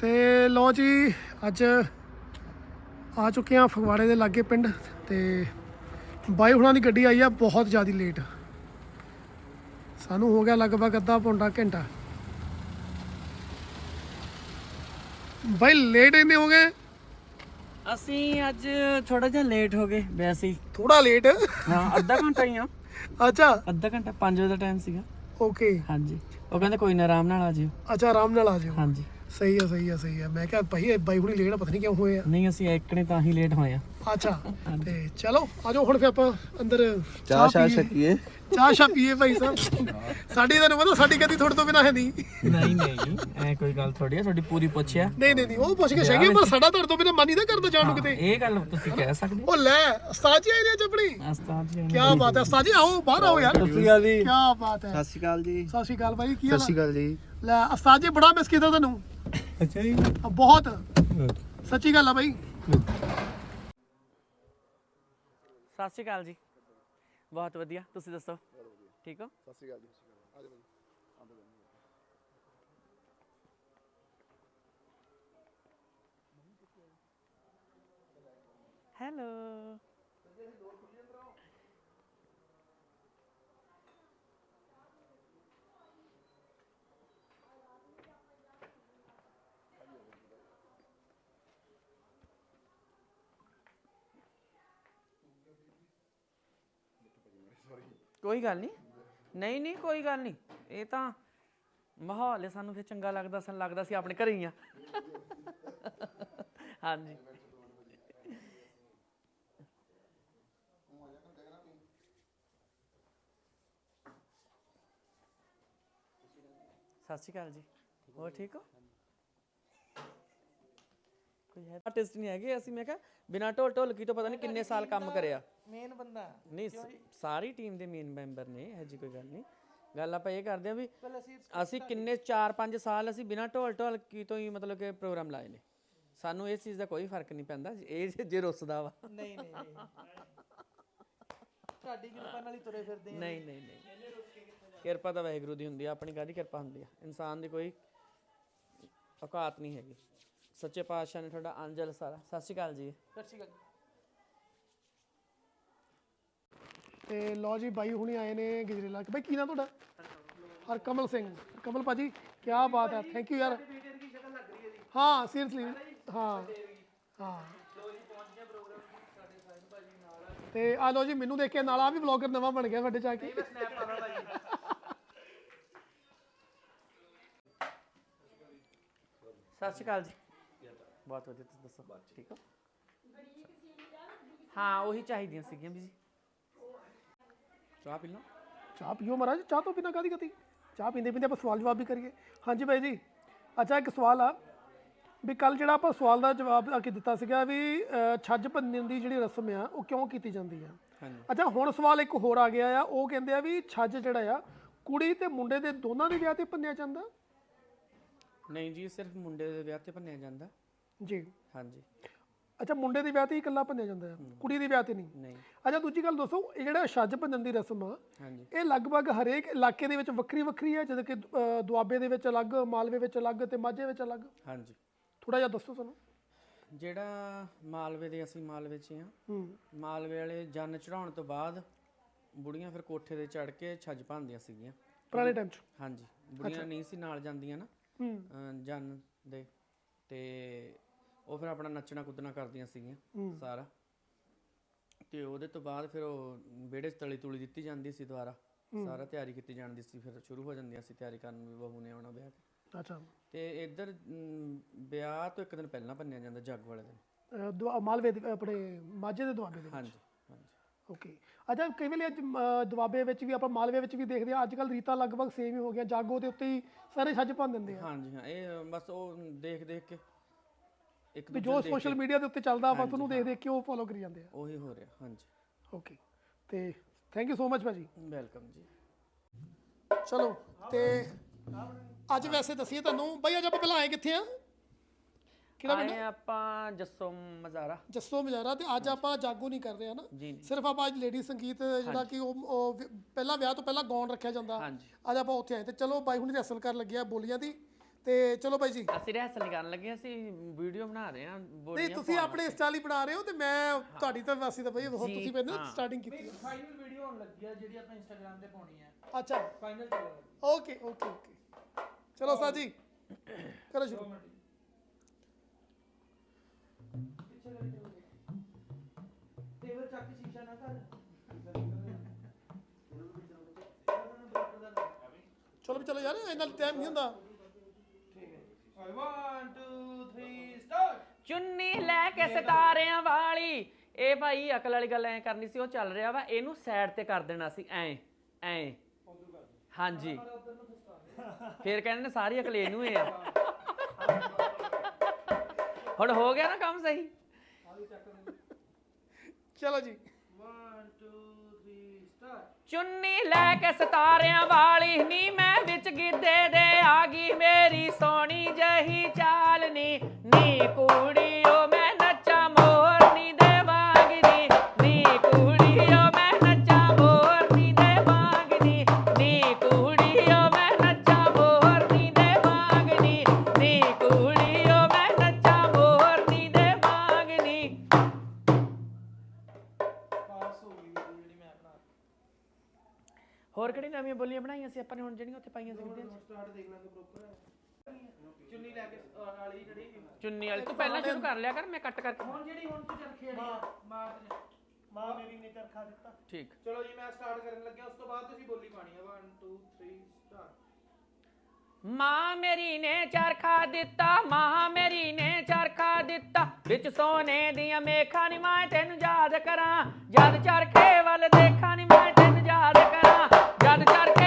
ਤੇ ਲੋ ਜੀ ਅੱਜ ਆ ਚੁੱਕੇ ਆ ਫਗਵਾੜੇ ਦੇ ਲਾਗੇ ਪਿੰਡ ਤੇ ਬਾਈ ਹੁਣਾਂ ਦੀ ਗੱਡੀ ਆਈ ਆ ਬਹੁਤ ਜ਼ਿਆਦਾ ਲੇਟ ਸਾਨੂੰ ਹੋ ਗਿਆ ਲਗਭਗ ਅੱਧਾ ਪੌਂਡਾ ਘੰਟਾ। ਬਾਈ ਲੇਟ ਇੰਨੇ ਹੋ ਗਏ? ਅਸੀਂ ਅੱਜ ਥੋੜਾ ਜਿਹਾ ਲੇਟ ਹੋ ਗਏ ਵੈਸੇ ਹੀ। ਥੋੜਾ ਲੇਟ ਹਾਂ ਅੱਧਾ ਘੰਟਾ ਹੀ ਆ। ਅੱਛਾ। ਅੱਧਾ ਘੰਟਾ 5 ਵਜੇ ਦਾ ਟਾਈਮ ਸੀਗਾ। ਓਕੇ ਹਾਂਜੀ। ਉਹ ਕਹਿੰਦੇ ਕੋਈ ਨਾ ਆਰਾਮ ਨਾਲ ਆ ਜਿਓ। ਅੱਛਾ ਆਰਾਮ ਨਾਲ ਆ ਜਾਓ। ਹਾਂਜੀ। ਸਹੀ ਆ ਸਹੀ ਆ ਸਹੀ ਆ। ਮੈਂ ਕਿਹਾ ਭਾਈ ਇਹ ਬਾਈ ਹੁਣੀ ਲੇਟ ਪਤਾ ਨਹੀਂ ਕਿਉਂ ਹੋਏ ਆ। ਨਹੀਂ ਅਸੀਂ ਇੱਕਣੇ ਤਾਂ ਹੀ ਲੇਟ ਹੋਏ ਆ। ਅੱਛਾ ਤੇ ਚਲੋ ਆਜੋ ਹੁਣ ਫਿਰ ਆਪਾਂ ਅੰਦਰ ਚਾਹ ਸ਼ਾਹ ਪੀਏ। ਛਕੀਏ। ਚਾਹ ਸ਼ਾ ਪੀਏ ਭਾਈ ਸਾਹਿਬ। ਸਾਡੀ ਤੁਹਾਨੂੰ ਪਤਾ ਸਾਡੀ ਕਦੀ ਤੁਹਾਡੇ ਤੋਂ ਬਿਨਾ ਹੈ ਨਹੀਂ ਨਹੀਂ ਨਹੀਂ ਐ ਕੋਈ ਗੱਲ ਥੋੜੀ ਆ ਤੁਹਾਡੀ ਪੂਰੀ ਪੁੱਛਿਆ ਨਹੀਂ ਨਹੀਂ ਨਹੀਂ ਉਹ ਪੁੱਛ ਕੇ ਸਹੀ ਪਰ ਸਾਡਾ ਤੁਹਾਡੇ ਤੋਂ ਬਿਨਾ ਮਨ ਨਹੀਂ ਨਾ ਕਰਦਾ ਜਾਣ ਨੂੰ ਕਿਤੇ। ਇਹ ਗੱਲ ਤੁਸੀਂ ਕਹਿ ਸਕਦੇ ਉਹ ਲੈ ਉਸਤਾਦ ਜੀ ਆਏ ਨੇ ਅੱਜ ਆਪਣੀ? ਉਸਤਾਦ ਜੀ ਕੀ ਬਾਤ ਹੈ ਉਸਤਾਦ ਜੀ ਆਓ ਬਾਹਰ ਆਓ ਯਾਰ। ਸਤਿ ਸ਼੍ਰੀ ਅਕਾਲ ਜੀ। ਕੀ ਬਾਤ ਹੈ। ਸਤਿ ਸ਼੍ਰੀ ਅਕਾਲ ਜੀ। ਸਤਿ ਸ਼੍ਰੀ ਅਕਾਲ ਭਾਈ ਕੀ ਸਤਿ ਹਾਲ ਸ਼੍ਰੀ ਹੈ ਅਕਾਲ ਜੀ। ਲੈ ਉਸਤਾਦ ਜੀ ਬੜਾ ਮਿਸ ਕੀਤਾ ਤੁਹਾਨੂੰ ਅੱਛਾ ਜੀ ਆ, ਬਹੁਤ ਸੱਚੀ ਗੱਲ ਆ ਭਾਈ ਸਤਿ ਸ਼੍ਰੀ ਅਕਾਲ ਜੀ ਬਹੁਤ ਵਧੀਆ ਤੁਸੀਂ ਦੱਸੋ ਠੀਕ ਹੋ ਸਤਿ ਸ਼੍ਰੀ ਅਕਾਲ ਜੀ ਹੈਲੋ ਕੋਈ ਗੱਲ ਨਹੀਂ। ਨਹੀਂ ਨਹੀਂ, ਕੋਈ ਗੱਲ ਨਹੀਂ। ਇਹ ਤਾਂ ਮਾਹੌਲ ਹੈ ਸਾਨੂੰ ਫਿਰ ਚੰਗਾ ਲੱਗਦਾ, ਸਾਨੂੰ ਲੱਗਦਾ ਸੀ ਆਪਣੇ ਘਰੇ ਹੀ ਆ ਹਾਂਜੀ। ਸਤਿ ਸ਼੍ਰੀ ਅਕਾਲ ਜੀ। ਹੋਰ ਠੀਕ ਹੋ? ਕੋਈ ਹੈ। ਆਰਟਿਸਟ ਨਹੀਂ ਹੈਗੇ ਅਸੀਂ ਮੈਂ ਕਿਹਾ ਬਿਨਾ ਢੋਲ ਢੋਲਕੀ ਤੋਂ ਪਤਾ ਨਹੀਂ ਕਿੰਨੇ ਸਾਲ ਕੰਮ ਕਰਿਆ। ਮੇਨ ਬੰਦਾ। ਨਹੀਂ ਸ- ਸਾਰੀ ਟੀਮ ਦੇ ਮੇਨ ਮੈਂਬਰ ਨੇ ਇਹ ਜੀ ਕੋਈ ਗੱਲ ਨਹੀਂ। ਗੱਲ ਆਪਾਂ ਇਹ ਕਰਦੇ ਆ ਵੀ ਅਸੀਂ ਕਿੰਨੇ 4-5 ਸਾਲ ਅਸੀਂ ਬਿਨਾ ਢੋਲ ਢੋਲਕੀ ਤੋਂ ਹੀ ਮਤਲਬ ਕਿ ਪ੍ਰੋਗਰਾਮ ਲਾਏ ਨੇ। ਸਾਨੂੰ ਇਸ ਚੀਜ਼ ਦਾ ਕੋਈ ਫ਼ਰਕ ਨਹੀਂ ਪੈਂਦਾ ਇਹ ਜੇ- ਜੇ ਰੁੱਸਦਾ ਵਾ। ਨਹੀਂ ਨਹੀਂ ਨਹੀਂ। ਤੁਹਾਡੀ ਕਿਰਪਾ ਨਾਲ ਹੀ ਤੁਰੇ ਫਿਰਦੇ ਆ ਨਹੀਂ ਨਹੀਂ ਨਹੀਂ। ਕਿਰਪਾ ਤਾਂ ਵਾਹਿਗੁਰੂ ਦੀ ਹੁੰਦੀ ਆ ਆਪਣੀ ਕਾਹਦੀ ਕਿਰਪਾ ਹੁੰਦੀ ਆ। ਇਨਸਾਨ ਦੀ ਕੋਈ ਔਕਾਤ ਨਹੀਂ ਹੈਗੀ। ਸੱਚੇ ਪਾਤਸ਼ਾਹ ਨੇ ਤੁਹਾਡਾ ਅੰਜਲ ਸਾਰਾ। ਸਤਿ ਸ਼੍ਰੀ ਅਕਾਲ ਜੀ। ਸਤਿ ਸ਼੍ਰੀ ਅਕਾਲ। ਤੇ ਲੋ ਜੀ ਬਾਈ ਹੁਣੀ ਆਏ ਨੇ ਗਿਜਰੇਲਾ। ਬਾਈ ਕੀ ਨਾਮ ਤੁਹਾਡਾ? ਹਰਕਮਲ ਸਿੰਘ। ਕਮਲ ਭਾਜੀ ਕੀ ਬਾਤ ਹੈ। ਥੈਂਕ ਯੂ ਯਾਰ। ਹਾਂ ਸੀਰੀਅਸਲੀ ਹਾਂ ਹਾਂ। ਤੇ ਆ ਲੋ ਜੀ ਮੈਨੂੰ ਦੇਖ ਕੇ ਨਾਲ ਆ ਵੀ ਬਲੌਗਰ ਨਵਾਂ ਬਣ ਗਿਆ ਵੱਡੇ ਚ ਆ ਕੇ। ਸਤਿ ਸ਼੍ਰੀ ਅਕਾਲ ਜੀ। ਬਹੁਤ ਵਧੀਆ ਤੁਸੀਂ ਦੱਸੋ। ਠੀਕ ਹੋ ਹਾਂ ਉਹੀ ਚਾਹੀਦੀਆਂ ਸੀਗੀਆਂ ਵੀ ਜੀ ਚਾਹ ਪੀ ਲਓ। ਚਾਹ ਪੀਓ ਮਹਾਰਾਜ ਚਾਹ ਤੋਂ ਬਿਨਾਂ ਕਾਦੀ ਕਤੀ ਚਾਹ ਪੀਂਦੇ ਪੀਂਦੇ ਆਪਾਂ ਸਵਾਲ ਜਵਾਬ ਵੀ ਕਰੀਏ। ਹਾਂਜੀ ਬਾਈ ਜੀ ਅੱਛਾ ਇੱਕ ਸਵਾਲ ਆ। ਵੀ ਕੱਲ ਜਿਹੜਾ ਆਪਾਂ ਸਵਾਲ ਦਾ ਜਵਾਬ ਆ ਕੇ ਦਿੱਤਾ ਸੀਗਾ ਵੀ ਅਹ, ਛੱਜ ਭੰਨਣ ਦੀ ਜਿਹੜੀ ਰਸਮ ਆ ਉਹ ਕਿਉਂ ਕੀਤੀ ਜਾਂਦੀ ਆ? ਹਾਂਜੀ। ਅੱਛਾ ਹੁਣ ਸਵਾਲ ਇੱਕ ਹੋਰ ਆ ਗਿਆ ਆ। ਉਹ ਕਹਿੰਦੇ ਆ ਵੀ ਛੱਜ ਜਿਹੜਾ ਆ ਕੁੜੀ ਤੇ ਮੁੰਡੇ ਦੇ ਦੋਨਾਂ ਦੇ ਵਿਆਹ ਤੇ ਭੰਨਿਆ ਜਾਂਦਾ ਨਹੀਂ ਜੀ ਸਿਰਫ ਮੁੰਡੇ ਦੇ ਵਿਆਹ ਤੇ ਭੰਨਿਆ ਜਾਂਦਾ ਜੀ। ਹਾਂਜੀ। ਅੱਛਾ ਮੁੰਡੇ ਦੇ ਵਿਆਹ ਤੇ ਹੀ ਇਕੱਲਾ ਭੰਨਿਆ ਜਾਂਦਾ ਆ ਕੁੜੀ ਦੇ ਵਿਆਹ ਤੇ ਨਹੀਂ? ਨਹੀਂ। ਅੱਛਾ ਦੂਜੀ ਗੱਲ ਦੱਸੋ ਇਹ ਜਿਹੜਾ ਛੱਜ ਭੰਨਣ ਦੀ ਰਸਮ ਆ ਹਾਂਜੀ। ਇਹ ਲਗਭਗ ਹਰੇਕ ਇਲਾਕੇ ਦੇ ਵਿੱਚ ਵੱਖਰੀ ਵੱਖਰੀ ਹੈ? ਜਦੋਂ ਕਿ ਦੁਆਬੇ ਦੇ ਵਿੱਚ ਅਲੱਗ ਮਾਲਵੇ ਵਿੱਚ ਅਲੱਗ ਤੇ ਮਾਝੇ ਵਿੱਚ ਅਲੱਗ? ਹਾਂਜੀ। ਥੋੜਾ ਜਿਹਾ ਦੱਸੋ ਸਾਨੂੰ। ਜਿਹੜਾ ਮਾਲਵੇ ਦੇ ਅਸੀਂ ਮਾਲਵੇ 'ਚ ਹਾਂ ਹੂੰ। ਮਾਲਵੇ ਵਾਲੇ ਜੰਨ ਚੜਾਉਣ ਤੋਂ ਬਾਅਦ ਬੁੜੀਆਂ ਫਿਰ ਕੋਠੇ ਤੇ ਚੜ ਕੇ ਛੱਜ ਭੰਨਦੀਆਂ ਸੀਗੀਆਂ। ਪੁਰਾਣੇ ਟਾਈਮ 'ਚ? ਹਾਂਜੀ। ਬੁੜੀਆਂ ਨਹੀਂ ਸੀ ਨਾਲ ਜਾਂਦੀਆਂ ਨਾ। ਹੂੰ। ਅਹ ਜੰਨ ਦੇ। ਤੇ ਉਹ ਫਿਰ ਆਪਣਾ ਨੱਚਣਾ ਕੁੱਦਣਾ ਕਰਦੀਆਂ ਸੀਗੀਆਂ ਸਾਰਾ। ਤੇ ਉਹਦੇ ਤੋਂ ਬਾਅਦ ਫਿਰ ਉਹ ਵਿਹੜੇ 'ਚ ਤਲੀ ਤੁਲੀ ਦਿੱਤੀ ਜਾਂਦੀ ਸੀ ਦੁਬਾਰਾ। ਸਾਰਾ ਤਿਆਰੀ ਕੀਤੀ ਜਾਂਦੀ ਸੀ ਫਿਰ ਸ਼ੁਰੂ ਹੋ ਜਾਂਦੀਆਂ ਸੀ ਤਿਆਰੀ ਕਰਨ ਵੀ ਬਹੂ ਨੇ ਆਉਣਾ ਵਿਆਹ ਕੇ ਅੱਛਾ। ਤੇ ਇੱਧਰ ਵਿਆਹ ਤੋਂ ਇੱਕ ਦਿਨ ਪਹਿਲਾਂ ਭੰਨਿਆ ਜਾਂਦਾ ਜੱਗ ਵਾਲੇ ਦਿਨ। ਮਾਲਵੇ ਦੇ ਆਪਣੇ ਮਾਝੇ ਦੇ ਦੁਆਬੇ ਦੇ ਹਾਂਜੀ ਹਾਂਜੀ। ਓਕੇ। ਅੱਛਾ ਕਈ ਵੇਲੇ ਦੁਆਬੇ ਵਿੱਚ ਵੀ ਆਪਾਂ ਮਾਲਵੇ ਵਿੱਚ ਵੀ ਦੇਖਦੇ ਆ ਅੱਜ ਕੱਲ ਰੀਤਾਂ ਲਗਭਗ ਸੇਮ ਹੀ ਹੋ ਗਈਆਂ ਜਾਗੋ ਦੇ ਉੱਤੇ ਹੀ ਸਾਰੇ ਛੱਜ ਭੰਨ ਦਿੰਦੇ ਆ। ਹਾਂਜੀ ਹਾਂ ਇਹ ਬਸ ਉਹ ਦੇਖ ਦੇਖ ਕੇ ਇੱਕ ਵੀ ਦੂਜੇ ਜੋ ਨੂੰ ਦੇਖ ਸੋਸ਼ਲ ਮੀਡੀਆ ਦੇ ਉੱਤੇ ਚੱਲਦਾ ਆਪਾਂ ਉਹਨੂੰ ਦੇਖ ਦੇਖ ਕੇ ਉਹ ਫੋਲੋ ਕਰੀ ਜਾਂਦੇ ਆ। ਉਹੀ ਹੋ ਰਿਹਾ ਹਾਂਜੀ। ਓਕੇ ਤੇ ਥੈਂਕ ਯੂ ਸੋ ਮਚ ਭਾਜੀ। ਵੈਲਕਮ ਜੀ। ਚਲੋ ਤੇ ਅੱਜ ਵੈਸੇ ਦਸੀਏ ਤੁਹਾਨੂੰ ਬਈ ਅੱਜ ਆਪਾਂ ਪਹਿਲਾਂ ਆਏ ਕਿੱਥੇ ਆ? ਕਿਹੜਾ ਆਏ ਆਪਾਂ ਜੱਸੋ ਮਜ਼ਾਰਾ। ਜੱਸੋ ਮਜਾਰਾ ਤੇ ਅੱਜ ਆਪਾਂ ਜਾਗੋ ਨਹੀਂ ਕਰ ਰਹੇ ਹਾਂ ਨਾ ਜੀ ਜੀ। ਸਿਰਫ ਆਪਾਂ ਅੱਜ ਲੇਡੀ ਸੰਗੀਤ ਜਿਹੜਾ ਕਿ ਉਹ ਉਹ ਵਿ- ਪਹਿਲਾਂ ਵਿਆਹ ਤੋਂ ਪਹਿਲਾਂ ਗਾਉਣ ਰੱਖਿਆ ਜਾਂਦਾ। ਹਾਂਜੀ। ਅੱਜ ਆਪਾਂ ਉੱਥੇ ਆਏ ਤੇ ਚਲੋ ਬਾਈ ਹੁਣੀ ਰੈਸਲ ਕਰਨ ਲੱਗਿਆ ਬੋਲੀਆਂ ਦੀ। ਤੇ ਚਲੋ ਬਾਈ ਜੀ। ਅਸੀਂ ਰਿਹਰਸਲ ਨਹੀਂ ਕਰਨ ਲੱਗੇ ਅਸੀਂ ਵੀਡੀਓ ਬਣਾ ਰਹੇ ਹਾਂ ਨਹੀਂ ਬੋਲੀਆਂ ਤੁਸੀਂ ਆਪਣੇ ਸਟਾਈਲ ਹੀ ਬਣਾ ਰਹੇ ਹੋ ਤੇ ਮੈਂ ਤੁਹਾਡੀ ਤਾਂ ਵਾਸੀ ਤਾਂ ਬਈ ਹੋਰ ਜੀ, ਤੁਸੀਂ ਹਾਂ। ਸਟਾਰਟਿੰਗ ਕੀਤੀ ਹੈ। ਫਾਈਨਲ ਵੀਡੀਓ ਹੋਣ ਲੱਗੀ ਆ ਜਿਹੜੀ ਆਪਾਂ ਇੰਸਟਾਗ੍ਰam ਤੇ ਪਾਉਣੀ ਹੈ ਅੱਛਾ। ਫਾਈਨਲ ਲੱਗੀ। ਓਕੇ ਓਕੇ ਓਕੇ ਚਲੋ ਸਰ ਜੀ ਕਰੋ ਸ਼ੁਰੂ। ਪਿੱਛੇ ਚੱਲੋ ਟੇਬਲ ਚੱਕ ਕੇ ਸ਼ੀਸ਼ਾ ਨਾ ਕਰ। ਚਲੋ ਵੀ ਚਲੋ ਯਾਰ ਇਹਨਾਂ ਟਾਈਮ ਨਹੀਂ ਹੁੰਦਾ। 1 2 3 ਸਟਾਰਟ ਚੁੰਨੀ ਲੈ ਕੇ ਸਿਤਾਰਿਆਂ ਵਾਲੀ। ਇਹ ਭਾਈ ਅਕਲ ਵਾਲੀ ਗੱਲ ਐ ਕਰਨੀ ਸੀ ਉਹ ਚੱਲ ਰਿਹਾ ਵਾ ਇਹਨੂੰ ਸਾਈਡ ਤੇ ਕਰ ਦੇਣਾ ਸੀ ਐ ਐ। ਹਾਂਜੀ। ਫਿਰ ਕਹਿੰਦੇ ਨੇ ਸਾਰੀ ਅਕਲ ਇਹਨੂੰ ਹੀ ਆ। ਹੁਣ ਹੋ ਗਿਆ ਨਾ ਕੰਮ ਸਹੀ? ਚਲੋ ਜੀ। 1 2 3 ਸਟਾਰਟ ਚੁੰਨੀ ਲੈ ਕੇ ਸਿਤਾਰਿਆਂ ਵਾਲੀ ਨੀ ਮੈਂ ਵਿੱਚ ਗਿੱਧੇ ਦੇ ਆ ਗਈ ਮੇਰੀ ਸੋਹਣੀ। ਜਹੀ ਚਾਲ ਨੀ ਨੀ ਕੁੜੀਓ ਮੈਂ ਨੱਚਾਂ ਮੋਰਨੀ ਦੇ ਵਾਂਗ ਨੀ ਕੁੜੀਓ ਮੈਂ ਨੱਚਾਂ ਮੋਰਨੀ ਦੇ ਵਾਂਗ ਨੀ ਕੁੜੀਓ ਮੈਂ ਨੱਚਾਂ ਮੋਰਨੀ ਦੇ ਵਾਂਗ ਨੀ ਕੁੜੀਓ ਮੈਂ ਨੱਚਾਂ ਮੋਰਨੀ ਦੇ ਵਾਂਗ ਨੀ ਪਾਸ ਹੋ ਗਈ video ਜਿਹੜੀ ਮੈਂ ਬਣਾ ਹੋਰ ਕਿਹੜੀ ਨਵੀਆਂ ਬੋਲੀਆਂ ਬਣਾਈਆਂ ਸੀ? ਆਪਾਂ ਨੇ ਹੁਣ ਜਿਹੜੀਆਂ ਉੱਥੇ ਪਾਈਆਂ ਸੀ? ਸਟਾਰਟ ਦੇਖ ਲਾਂਗੇ ਚੁੰਨੀ ਲੈ ਕੇ ਅਹ, ਵਾਲੀ ਜਿਹੜੀ ਚੁੰਨੀ ਵਾਲੀ। ਤੂੰ ਪਹਿਲਾਂ ਸ਼ੁਰੂ ਕਰ ਲਿਆ ਕਰ ਮੈਂ ਕੱਟ ਕਰਕੇ ਹੁਣ ਜਿਹੜੀ ਹੁਣ ਤੂੰ ਚੱਲ ਖੇੜੀ ਮਾਰ ਤੇ ਮਾਂ ਮੇਰੀ ਨੇ ਚਰਖਾ ਦਿੱਤਾ। ਠੀਕ। ਚਲੋ ਜੀ ਮੈਂ ਸਟਾਰਟ ਕਰਨ ਲੱਗਿਆ ਉਸ ਤੋਂ ਬਾਅਦ ਤੁਸੀਂ ਬੋਲੀ ਪਾਣੀ ਹੈ 1 2 3 ਸਟਾਰਟ ਮਾਂ ਮੇਰੀ ਨੇ ਚਰਖਾ ਦਿੱਤਾ ਮਾਂ ਮੇਰੀ ਨੇ ਚਰਖਾ ਦਿੱਤਾ। ਵਿੱਚ ਸੋਨੇ ਦੀਆਂ ਮੇਖਾਂ ਨੀ ਮੈਂ ਤੈਨੂੰ ਯਾਦ ਕਰਾਂ। ਜਦ ਚਰਖੇ ਵੱਲ ਦੇਖਾਂ ਨੀ ਮੈਂ ਤੈਨੂੰ ਯਾਦ ਕਰਾਂ। ਜਦ ਚਰਖੇ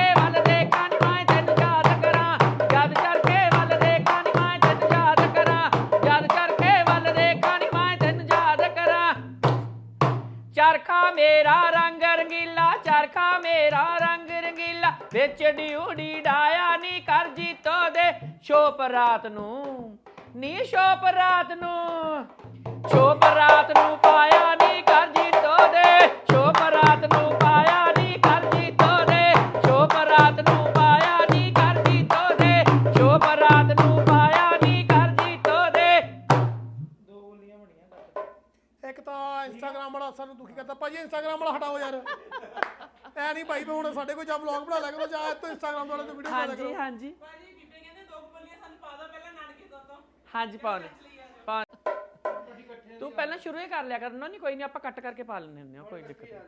ਮੇਰਾ ਰੰਗ ਰੰਗੀਲਾ, ਚਰਖਾ ਮੇਰਾ ਰੰਗ ਰੰਗੀਲਾ, ਵਿੱਚ ਡਿਊਡੀ ਡਾਇਆ ਨੀ ਕਰ ਜੀਤੋ ਦੇ। ਸ਼ੋਪ ਰਾਤ ਨੂੰ, ਨੀ ਸ਼ੋਪ ਰਾਤ ਨੂੰ ਸ਼ੋਪ ਰਾਤ ਨੂੰ ਪਾਇਆ ਇੰਸਟਾਗ੍ਰਾਮ ਵਾਲਾ ਹਟਾਓ ਯਾਰ। ਐ ਨਹੀਂ ਭਾਈ ਵੀ ਹੁਣ ਸਾਡੇ ਕੋਲ ਜਾਂ ਵਲੌਗ ਬਣਾ ਲਿਆ ਕਰੋ ਜਾਂ ਇਹ ਤੋਂ ਇੰਸਟਾਗ੍ਰਾਮ ਵਾਲੇ ਤੇ ਵੀਡੀਓ ਬਣਾ ਲਿਆ ਹਾਂਜੀ ਕਰੋ। ਹਾਂਜੀ। ਭਾਜੀ ਬੀਬੀ ਕਹਿੰਦੇ ਦੋ ਬੋਲੀਆਂ ਸਾਨੂੰ ਪਾ ਦੋ ਪਹਿਲਾਂ ਨਾਨਕੇ ਤੋਂ ਤੋਂ। ਹਾਂਜੀ ਪਾਉਣੇ ਪਾ ਤੂੰ ਪਹਿਲਾਂ ਸ਼ੁਰੂ ਹੀ ਕਰ ਲਿਆ ਕਰਨਾ ਨਹੀਂ ਕੋਈ ਨਹੀਂ ਆਪਾਂ ਕੱਟ ਕਰਕੇ ਪਾ ਲੈਂਦੇ ਹੁੰਦੇ ਆ ਕੋਈ ਦਿੱਕਤ ਨਹੀਂ।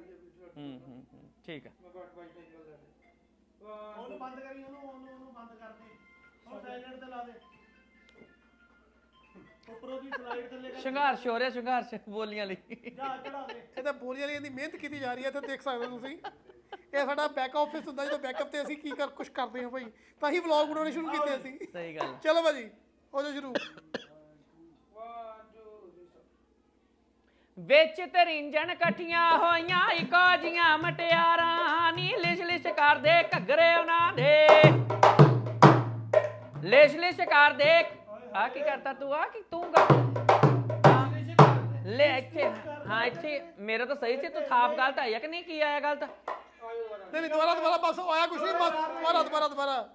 ਹੂੰ ਹੂੰ ਹੂੰ, ਠੀਕ ਹੈ ਮੈਂ ਕਰ ਉਹਨੂੰ ਬੰਦ ਕਰੀ ਉਹਨੂੰ ਉਹਨੂੰ ਉਹਨੂੰ ਬੰਦ ਕਰ ਦੇ। ਉਹ ਸਾਈਲੈਂਟ ਤੇ ਲਾ ਦੇ। ਉੱਪਰੋਂ ਦੀ ਸਲਾਈਡ ਥੱਲੇ ਕਰ ਸ਼ਿੰਗਾਰਸ਼ ਹੋ ਰਿਹਾ ਸ਼ਿੰਗਾਰਸ਼ ਬੋਲੀਆਂ ਲਈ। ਜਾ ਚੜਾ ਦੇ। ਇਹ ਤਾਂ ਬੋਲੀਆਂ ਲਈ ਇਹਦੀ ਮਿਹਨਤ ਕੀਤੀ ਜਾ ਰਹੀ ਹੈ ਇੱਥੇ ਦੇਖ ਸਕਦੇ ਹੋ ਤੁਸੀਂ। ਇਹ ਸਾਡਾ ਬੈਕ ਆਫਿਸ ਹੁੰਦਾ ਜਦੋਂ ਬੈਕਅਪ ਤੇ ਅਸੀਂ ਕੀ ਕਰ ਕੁਝ ਕਰਦੇ ਹਾਂ ਭਾਈ। ਤਾਂ ਹੀ ਵਲੌਗ ਬਣਾਉਣੇ ਸ਼ੁਰੂ ਕੀਤੇ ਅਸੀਂ। ਸਹੀ ਗੱਲ ਚਲੋ ਭਾਜੀ ਹੋ ਜਾ ਸ਼ੁਰੂ। 1 2 3 ਵਿੱਚ ਤਰਿੰਜਣ ਇਕੱਠੀਆਂ ਹੋਈਆਂ ਇੱਕੋ ਜੀਆਂ ਮਟਿਆਰਾਂ ਨੀ ਲਿਸ਼ ਲਿਸ਼ ਕਰਦੇ ਘੱਗਰੇ ਉਹਨਾਂ ਦੇ। ਲਿਸ਼ ਲਿਸ਼ ਕਰਦੇ ਆ ਕੀ ਕਰਤਾ ਤੂੰ? ਆ ਕੀ ਤੂੰ ਕਰ? ਹਾਂ। ਲੈ ਇੱਥੇ ਹਾਂ ਇੱਥੇ ਮੇਰਾ ਤਾਂ ਸਹੀ ਸੀ ਤੂੰ ਥਾਪ ਗਲਤ ਆਈ ਆ ਕਿ ਨਹੀਂ? ਕੀ ਆਇਆ ਗਲਤ ਨਹੀਂ ਨਹੀਂ ਦੁਬਾਰਾ ਦੁਬਾਰਾ ਬਸ ਆਇਆ ਕੁਝ ਨਹੀਂ ਬਸ ਦੁਬਾਰਾ ਦੁਬਾਰਾ ਦੁਬਾਰਾ।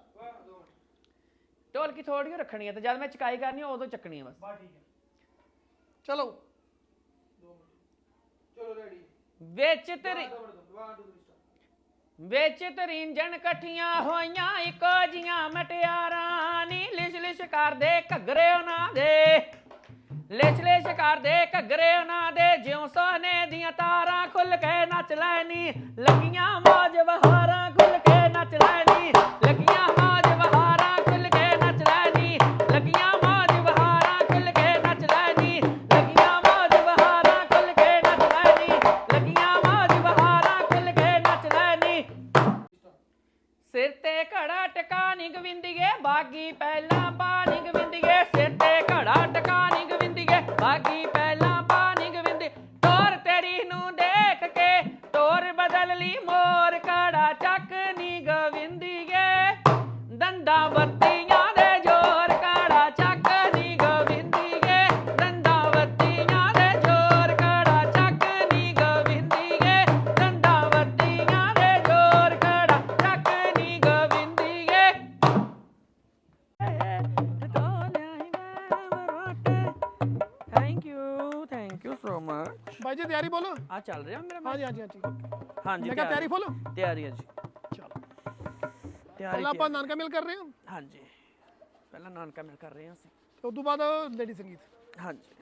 ਢੋਲਕੀ ਥੋੜੀ ਰੱਖਣੀ ਹੈ ਤੇ ਜਦ ਮੈਂ ਚਕਾਈ ਕਰਨੀ ਆ, ਉਦੋਂ ਚੱਕਣੀ ਹੈ ਬਸ। ਬਾ ਠੀਕ ਹੈ ਚਲੋ। ਚਲੋ ਰੈਡੀ ਵਿੱਚ ਤਰੀ 1 2 3 ਸਟਾਰਟ ਵਿੱਚ ਤਰਿੰਜਣ ਇਕੱਠੀਆਂ ਹੋਈਆਂ, ਇੱਕੋ ਜੀਆਂ ਮਟਿਆਰਾਂ ਨੀ। ਲਿਸ਼ ਲਿਸ਼ ਕਰਦੇ ਘੱਗਰੇ ਉਹਨਾਂ ਦੇ। ਲਿਸ਼ ਲਿਸ਼ ਕਰਦੇ ਘੱਗਰੇ ਉਹਨਾਂ ਦੇ। ਜਿਉਂ ਸੋਨੇ ਦੀਆਂ ਤਾਰਾਂ ਖੁੱਲ ਕੇ ਨੱਚ ਲੈਣੀ। ਲੱਗੀਆਂ ਚੱਲ ਰਿਹਾ ਮੇਰਾ ਹਾਂਜੀ ਹਾਂਜੀ ਹਾਂਜੀ। ਹਾਂਜੀ ਮੈਂ ਕਿਹਾ ਤਿਆਰੀ। ਫੁੱਲ? ਤਿਆਰੀ ਹੈ ਜੀ। ਚਲੋ। ਤਿਆਰੀ ਪਹਿਲਾਂ ਆਪਾਂ ਨਾਨਕਾ ਮਿਲ ਕਰ ਰਹੇ ਹਾਂ? ਹਾਂਜੀ। ਪਹਿਲਾਂ ਨਾਨਕਾ ਮਿਲ ਕਰ ਰਹੇ ਹਾਂ ਅਸੀਂ। ਤੇ ਤੋਂ ਬਾਅਦ ਲੇਡੀ ਸੰਗੀਤ। ਹਾਂਜੀ।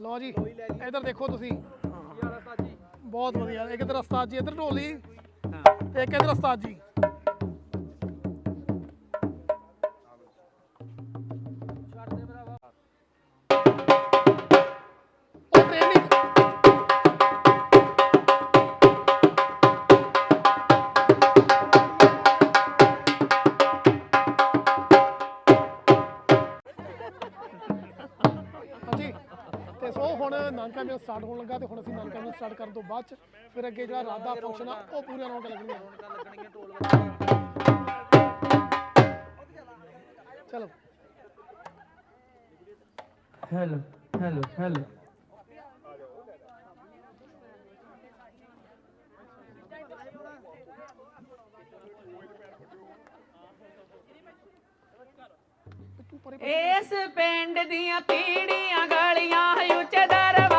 ਲਓ ਜੀ ਇਧਰ ਦੇਖੋ ਤੁਸੀਂ। ਬਹੁਤ ਵਧੀਆ। ਇੱਕ ਇਧਰ ਉਸਤਾਦ ਜੀ ਢੋਲੀ। ਇੱਕ ਇਧਰ ਉਸਤਾਦ ਜੀ। ਸਟਾਰਟ ਕਰਨ ਤੋਂ ਬਾਅਦ ਚ ਫਿਰ ਅੱਗੇ ਜਿਹੜਾ ਰਾਤ ਦਾ ਉਹ ਪੂਰੀਆਂ ਰੌਣਕ ਲੱਗਣਗੀਆਂ ਰੌਣਕਾਂ ਚਲੋ। ਹੈਲੋ ਹੈਲੋ ਹੈਲੋ ਇਸ ਪਿੰਡ ਦੀਆਂ ਪੀੜੀਆਂ ਗਾਲੀਆਂ ਉੱਚੇ ਦਰਵਾਜ਼ੇ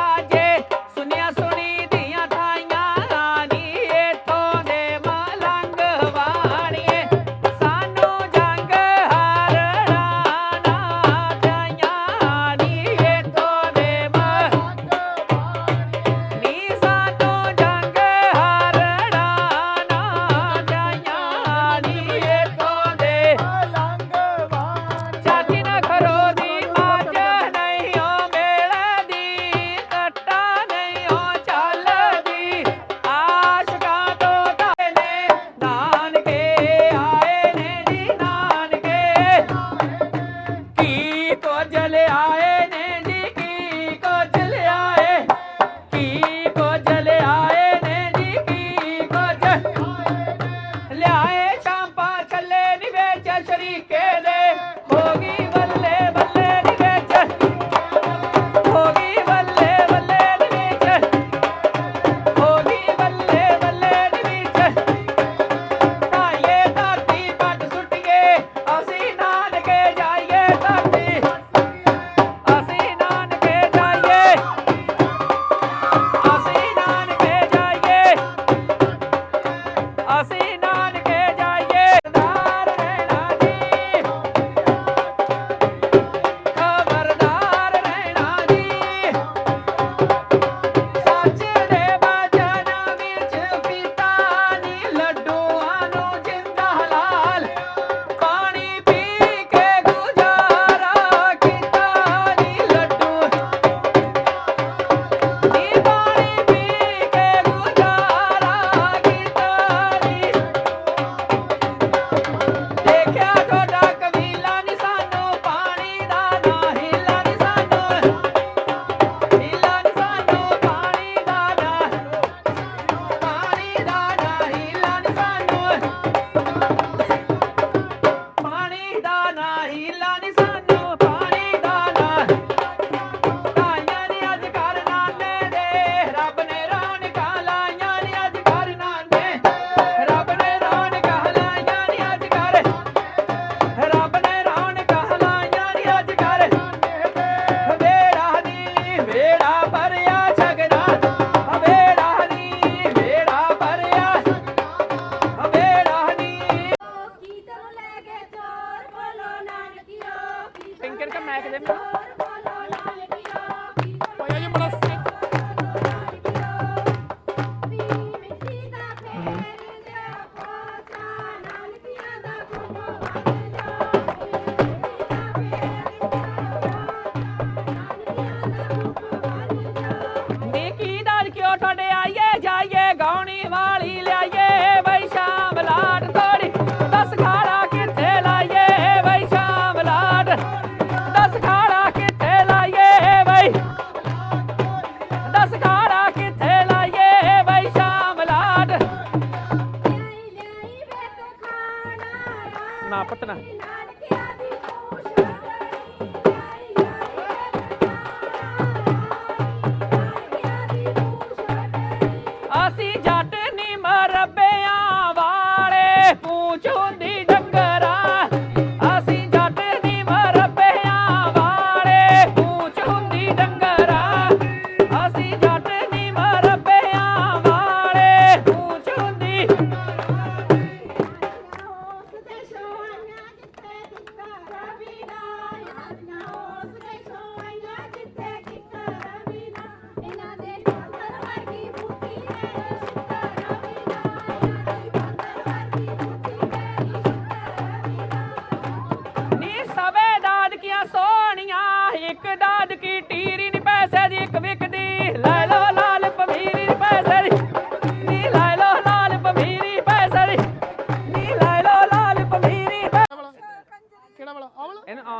no, no.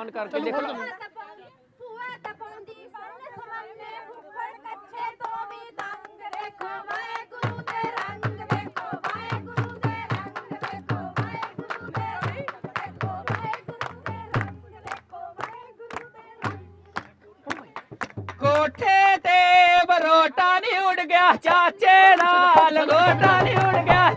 ਆਨ ਕਰਕੇ ਦੇਖੋ। ਭੂਆ ਤਪਾਉਂਦੀ ਕੋਠੇ ਤੇ ਬਰੋਟਾ ਨਹੀਂ ਉੱਡ ਗਿਆ ਚਾਚੇ ਨਾਲ ਗੋਟਾ ਨਹੀਂ ਉੱਡ ਗਿਆ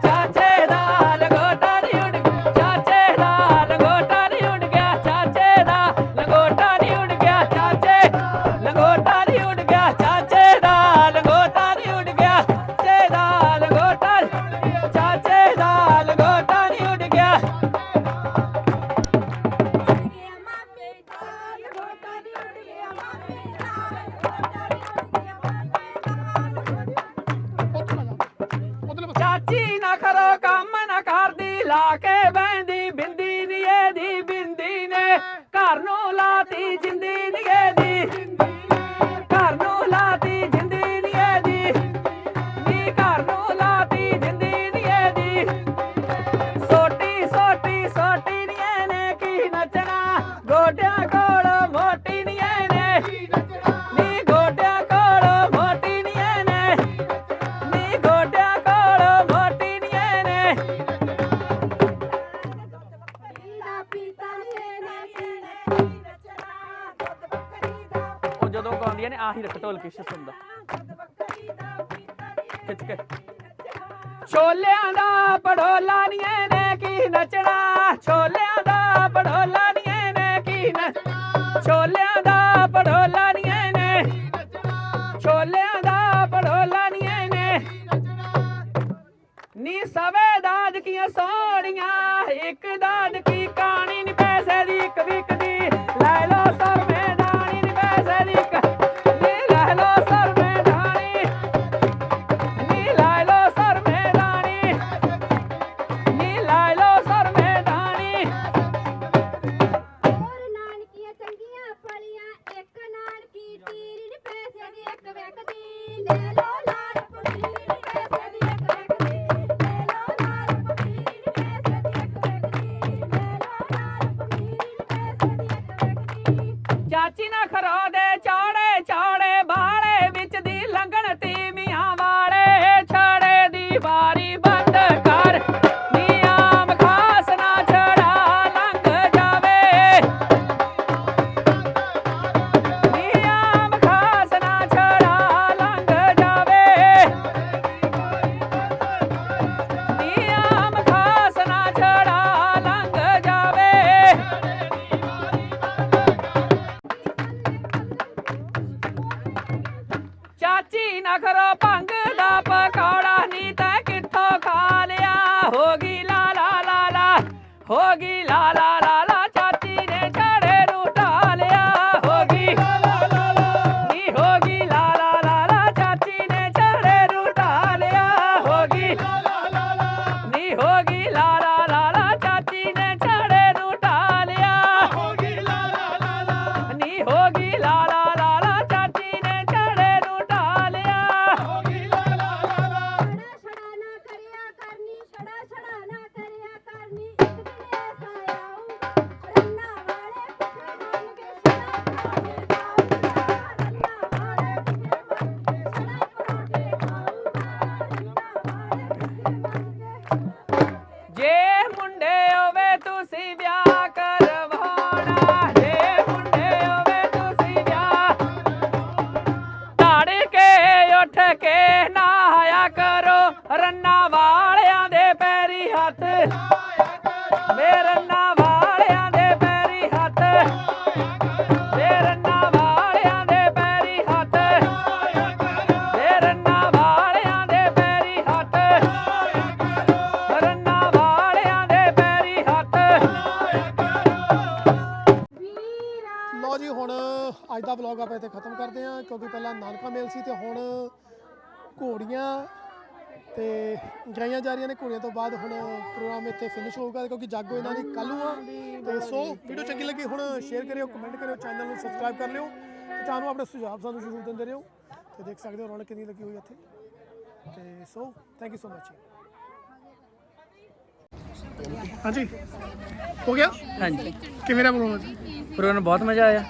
ਢੋਲਕੀ ਸ਼ਸਨ ਦਾ ਖਿੱਚ ਕੇ। ਛੋਲਿਆਂ ਦਾ ਬੜੋਲਾ ਨਹੀਂ ਨੇ ਕੀ ਨੱਚਣਾ? ਛੋਲਿਆਂ ਦਾ ਬੜੋਲਾ ਨਹੀਂ ਨੇ ਕੀ ਨੱਚਣਾ? ਛੋਲਿਆਂ ਦਾ ਬੜੋਲਾ ਨਹੀਂ ਨੇ ਛੋਲਿਆਂ ਦਾ ਬੜੋਲਾ ਨਹੀਂ ਨੇ ਨੀ ਸਵੇ ਦਾਦ ਕੀਆਂ ਸੋਹਣੀਆਂ, ਇੱਕ ਦਾਦ ਕੀ ਬੱਚੀ ਨਾ ਖਰਾ ਦੇ ਚਾ ਹੋ ਗਈ ਲਾਲਾ ਲਓ ਜੀ, ਹੁਣ ਅੱਜ ਦਾ ਵਲੌਗ ਆਪਾਂ ਇੱਥੇ ਖਤਮ ਕਰਦੇ ਹਾਂ, ਕਿਉਂਕਿ ਪਹਿਲਾਂ ਨਾਨਕਾ ਮੇਲ ਸੀ ਤੇ ਹੁਣ ਘੋੜੀਆਂ ਤੇ ਗਾਈਆਂ ਜਾ ਰਹੀਆਂ ਨੇ। ਘੋੜੀਆਂ ਤੋਂ ਬਾਅਦ ਹੁਣ ਪ੍ਰੋਗਰਾਮ ਇੱਥੇ ਫਿਨਿਸ਼ ਹੋਊਗਾ, ਕਿਉਂਕਿ ਜਾਗੋ ਇਹਨਾਂ ਦੀ ਕੱਲ੍ਹ ਨੂੰ ਆ। ਤੇ ਸੋ ਵੀਡੀਓ ਚੰਗੀ ਲੱਗੀ, ਹੁਣ ਸ਼ੇਅਰ ਕਰਿਓ ਕਮੈਂਟ ਕਰਿਓ ਚੈਨਲ ਨੂੰ ਸਬਸਕ੍ਰਾਈਬ ਕਰ ਲਿਓ ਤੇ ਤੁਹਾਨੂੰ ਆਪਣੇ ਸੁਝਾਅ ਸਾਨੂੰ ਜ਼ਰੂਰ ਦਿੰਦੇ ਰਹੋ ਤੇ ਦੇਖ ਸਕਦੇ ਹੋ ਰੌਣਕ ਕਿੰਨੀ ਲੱਗੀ ਹੋਈ ਇੱਥੇ। ਤੇ ਸੋ ਥੈਂਕ ਯੂ ਸੋ ਮੱਚ ਹਾਂਜੀ। ਹੋ ਗਿਆ? ਹਾਂਜੀ। ਕਿਵੇਂ ਦਾ ਪ੍ਰੋਗਰਾਮ ਜੀ ਪ੍ਰੋਗਰਾਮ ਬਹੁਤ ਮਜ਼ਾ ਆਇਆ।